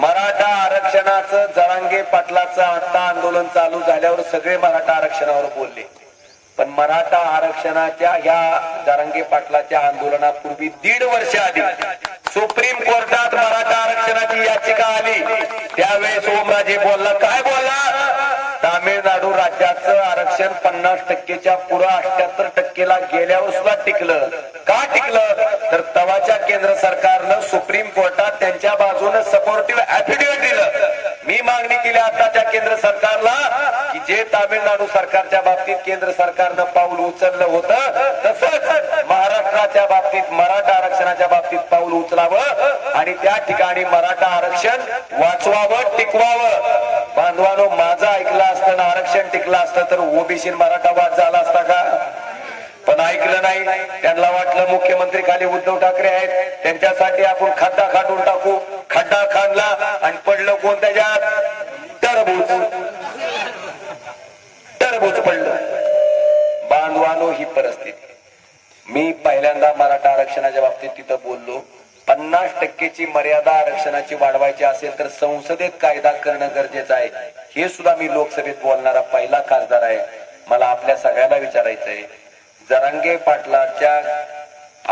मराठा आरक्षणाचं जरांगे पाटलाचं आता आंदोलन चालू झाल्यावर सगळे मराठा आरक्षणावर बोलले. पण मराठा आरक्षणाच्या ह्या जरांगे पाटलाच्या आंदोलनापूर्वी दीड वर्ष आधी सुप्रीम कोर्टात मराठा आरक्षणाची याचिका आली. त्यावेळेस ओमराजे बोलला काय बोलला? तामिळनाडू राज्याचं आरक्षण पन्नास टक्केच्या पुरा अठ्याहत्तर टक्केला गेल्यावर सुद्धा टिकलं. का टिकलं? तर तवाच्या केंद्र सरकार त्यांच्या बाजूने सपोर्टिव्ह ऍफिडेव्हिट दिलं. मी मागणी केली आताच्या केंद्र सरकारला की जे तामिळनाडू सरकारच्या बाबतीत केंद्र सरकारनं पाऊल उचललं होतं तसंच महाराष्ट्राच्या बाबतीत मराठा आरक्षणाच्या बाबतीत पाऊल उचलावं आणि त्या ठिकाणी मराठा आरक्षण वाचवावं टिकवावं. बांधवानो माझं ऐकलं असतं ना आरक्षण टिकलं असतं तर ओबीसी मराठा वाद झाला असता का? पण ऐकलं नाही. त्यांना वाटलं मुख्यमंत्री खाली उद्धव ठाकरे आहेत. त्यांच्यासाठी आपण खड्डा पडलं कोणत्या जात टरबूज. टरबूज पडलं. बांधवानो ही परिस्थिती. मी पहिल्यांदा मराठा आरक्षणाच्या बाबतीत तिथं बोललो. पन्नास टक्केची मर्यादा आरक्षणाची वाढवायची असेल तर संसदेत कायदा करणं गरजेचं आहे. हे सुद्धा मी लोकसभेत बोलणारा पहिला खासदार आहे. मला आपल्या सगळ्यांना विचारायचंय जरांगे पाटलाच्या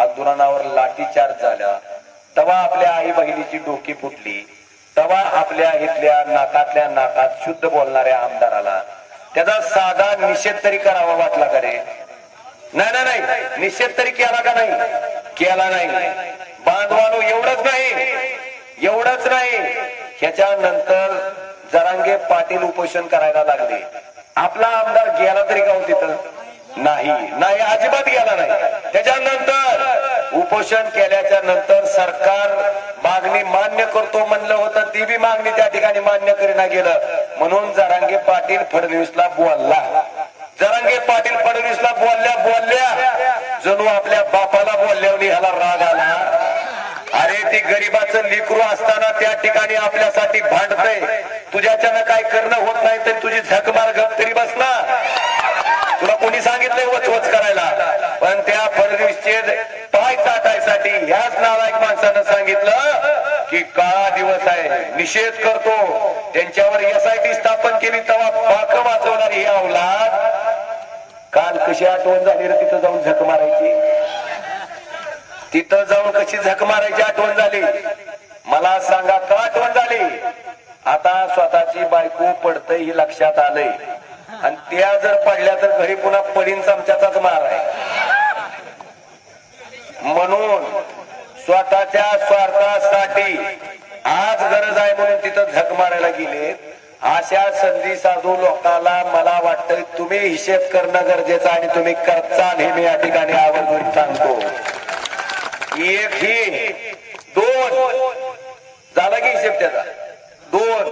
आंदोलनावर लाठीचार्ज झाला. तेव्हा आपल्या आई बहिणीची डोकी फुटली. तेव्हा आपल्या इथल्या नाकातल्या नाकात शुद्ध बोलणाऱ्या आमदाराला त्याचा साधा निषेध तरी करावा वाटला का रे? नाही नाही नाही. निषेध तरी केला का नाही? केला नाही. बांधवानो एवढंच नाही. एवढंच नाही. ह्याच्यानंतर जरांगे पाटील उपोषण करायला लागले. आपला आमदार गेला तरी का हो तिथं? नाही. नाही अजिबात गेला नाही. त्याच्यानंतर उपोषण केल्याच्यानंतर सरकार मागणी मान्य करतो म्हणलं होतं. ती बी मागणी त्या ठिकाणी मान्य करीना गेलं. म्हणून जरांगे पाटील फडणवीसला बोलला. जरांगे पाटील फडणवीसला बोलल्या बोलल्या. जणू आपल्या बापाला बोलल्यावर ह्याला राग आला. अरे ती गरीबाचं लिकरू असताना त्या ठिकाणी आपल्यासाठी भांडतय. तुझ्याच्यानं काय करणं होत नाही तरी तुझी झक मार गप तरी बस ना. तुला कोणी सांगितलंय वच वच करायला? पण त्या फडणवीसचे पाय चाटायसाठी ह्याच नालायक माणसानं सांगितलं की काळा दिवस आहे निषेध करतो. त्यांच्यावर एसआयटी स्थापन केली तेव्हा पाख वाचवणारी ही अवलाद काल कशी आठवण झाली रे तिथं जाऊन झक मारायची? तिथं जाऊन कशी झक मारायची आठवण झाली? मला सांगा का आठवण झाली? आता स्वतःची बायको पडतय ही लक्षात आलंय. आणि त्या जर पडल्या तर घरी पुन्हा पडीन चमच्याचाच मार आहे. म्हणून स्वतःच्या स्वार्थासाठी आज गरज आहे म्हणून तिथं झक मारायला गेले. अशा संधी साधू लोकांना मला वाटतं तुम्ही हिशेब करणं गरजेचं आणि तुम्ही करता नेहमी या ठिकाणी आवर्जून सांगतो. एक ही दोन. झाला की हिशेब त्याचा? दोन.